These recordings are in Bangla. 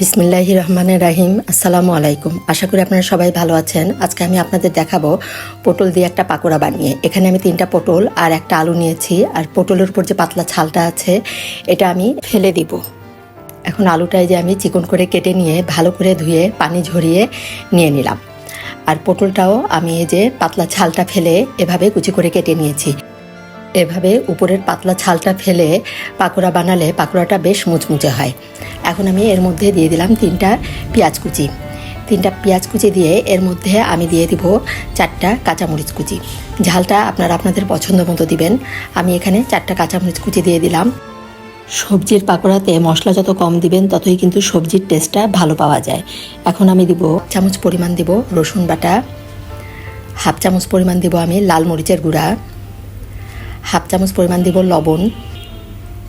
বিসমিল্লাহ রহমানের রাহিম, আসসালামু আলাইকুম। আশা করি আপনারা সবাই ভালো আছেন। আজকে আমি আপনাদের দেখাবো পটল দিয়ে একটা পাকোড়া বানিয়ে। এখানে আমি তিনটা পটল আর একটা আলু নিয়েছি। আর পটলের উপর যে পাতলা ছালটা আছে, এটা আমি ফেলে দিব। এখন আলুটাই যে আমি চিকন করে কেটে নিয়ে, ভালো করে ধুয়ে, পানি ঝরিয়ে নিয়ে নিলাম। আর পটলটাও আমি এই যে পাতলা ছালটা ফেলে এভাবে কুচি করে কেটে নিয়েছি। এভাবে উপরের পাতলা ছালটা ফেলে পাকোড়া বানালে পাকোড়াটা বেশ মুচমুচে হয়। এখন আমি এর মধ্যে দিয়ে দিলাম তিনটা পেঁয়াজ কুচি। তিনটা পেঁয়াজ কুচি দিয়ে এর মধ্যে আমি দিয়ে দিব চারটা কাঁচামরিচ কুচি। ঝালটা আপনারা আপনাদের পছন্দ মতো দিবেন। আমি এখানে চারটা কাঁচামরিচ কুচি দিয়ে দিলাম। সবজির পাকোড়াতে মশলা যত কম দিবেন, ততই কিন্তু সবজির টেস্টটা ভালো পাওয়া যায়। এখন আমি দিব চামচ পরিমাণ দিব রসুন বাটা। হাফ চামচ পরিমাণ দিব আমি লাল মরিচের গুঁড়া। হাফ চামচ পরিমাণ দিব লবণ।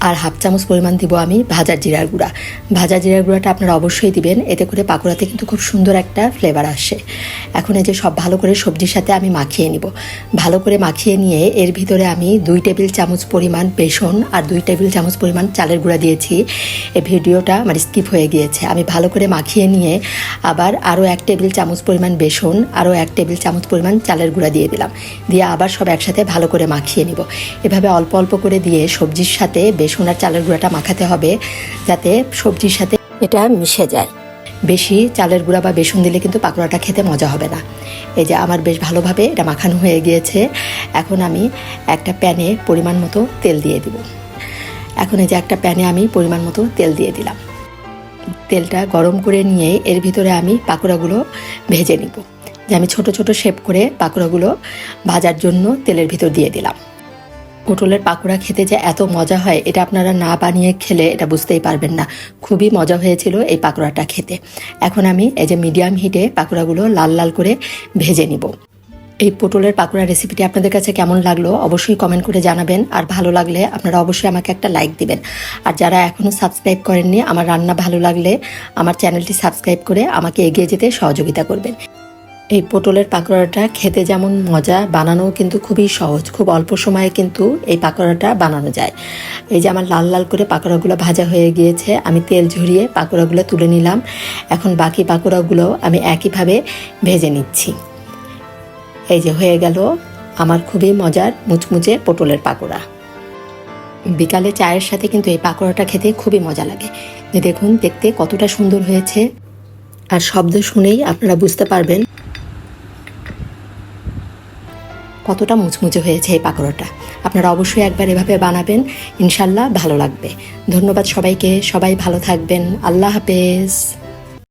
আর হাফ চামচ পরিমাণ দিব আমি ভাজা জিরার গুঁড়া। ভাজা জিরার গুঁড়াটা আপনারা অবশ্যই দিবেন, এতে করে পাকোড়াতে কিন্তু খুব সুন্দর একটা ফ্লেভার আসে। এখন এই যে সব ভালো করে সবজির সাথে আমি মাখিয়ে নিব। ভালো করে মাখিয়ে নিয়ে এর ভিতরে আমি দুই টেবিল চামচ পরিমাণ বেসন আর দুই টেবিল চামচ পরিমাণ চালের গুঁড়া দিয়েছি। এই ভিডিওটা আমার স্কিপ হয়ে গিয়েছে। আমি ভালো করে মাখিয়ে নিয়ে আবার আরও এক টেবিল চামচ পরিমাণ বেসন, আরও এক টেবিল চামচ পরিমাণ চালের গুঁড়া দিয়ে দিলাম। দিয়ে আবার সব একসাথে ভালো করে মাখিয়ে নিব। এভাবে অল্প অল্প করে দিয়ে সবজির সাথে বেসন আর চালের গুঁড়াটা মাখাতে হবে যাতে সবজির সাথে এটা মিশে যায়। বেশি চালের গুঁড়া বা বেসন দিলে কিন্তু পাকোড়াটা খেতে মজা হবে না। এই যে আমার বেশ ভালোভাবে এটা মাখানো হয়ে গিয়েছে। এখন আমি একটা প্যানে পরিমাণ মতো তেল দিয়ে দিব। এখন এই যে একটা প্যানে আমি পরিমাণ মতো তেল দিয়ে দিলাম। তেলটা গরম করে নিয়ে এর ভিতরে আমি পাকোড়াগুলো ভেজে নিব। যে আমি ছোট ছোট শেপ করে পাকোড়াগুলো ভাজার জন্য তেলের ভিতর দিয়ে দিলাম। পটলের পাকোড়া খেতে যে এত মজা হয়, এটা আপনারা না বানিয়ে খেলে এটা বুঝতেই পারবেন না। খুবই মজা হয়েছিল এই পাকোড়াটা খেতে। এখন আমি এই যে মিডিয়াম হিটে পাকোড়াগুলো লাল লাল করে ভেজে নিব। এই পটলের পাকোড়া রেসিপিটি আপনাদের কাছে কেমন লাগল অবশ্যই কমেন্ট করে জানাবেন। আর ভালো লাগলে আপনারা অবশ্যই আমাকে একটা লাইক দিবেন। আর যারা এখনও সাবস্ক্রাইব করেননি, আমার রান্না ভালো লাগলে আমার চ্যানেলটি সাবস্ক্রাইব করে আমাকে এগিয়ে যেতে সহযোগিতা করবেন। এই পটলের পাকোড়াটা খেতে যেমন মজা বানানো কিন্তু খুবই সহজ। খুব অল্প সময়ে কিন্তু এই পাকোড়াটা বানানো যায়। এই যে আমার লাল লাল করে পাকোড়াগুলো ভাজা হয়ে গিয়েছে, আমি তেল ঝরিয়ে পাকোড়াগুলো তুলে নিলাম। এখন বাকি পাকোড়াগুলো আমি একইভাবে ভেজে নিচ্ছি। এই যে হয়ে গেল আমার খুবই মজার মুচমুচে পটলের পাকোড়া। বিকালে চায়ের সাথে কিন্তু এই পাকোড়াটা খেতে খুবই মজা লাগে। দেখুন, দেখতে কতটা সুন্দর হয়েছে। আর শব্দ শুনেই আপনারা বুঝতে পারবেন কতটা মুচমুচে হয়েছে এই পাকোড়াটা। আপনারা অবশ্যই একবার এভাবে বানাবেন, ইনশাল্লাহ ভালো লাগবে। ধন্যবাদ সবাইকে, সবাই ভালো থাকবেন। আল্লাহ হাফেজ।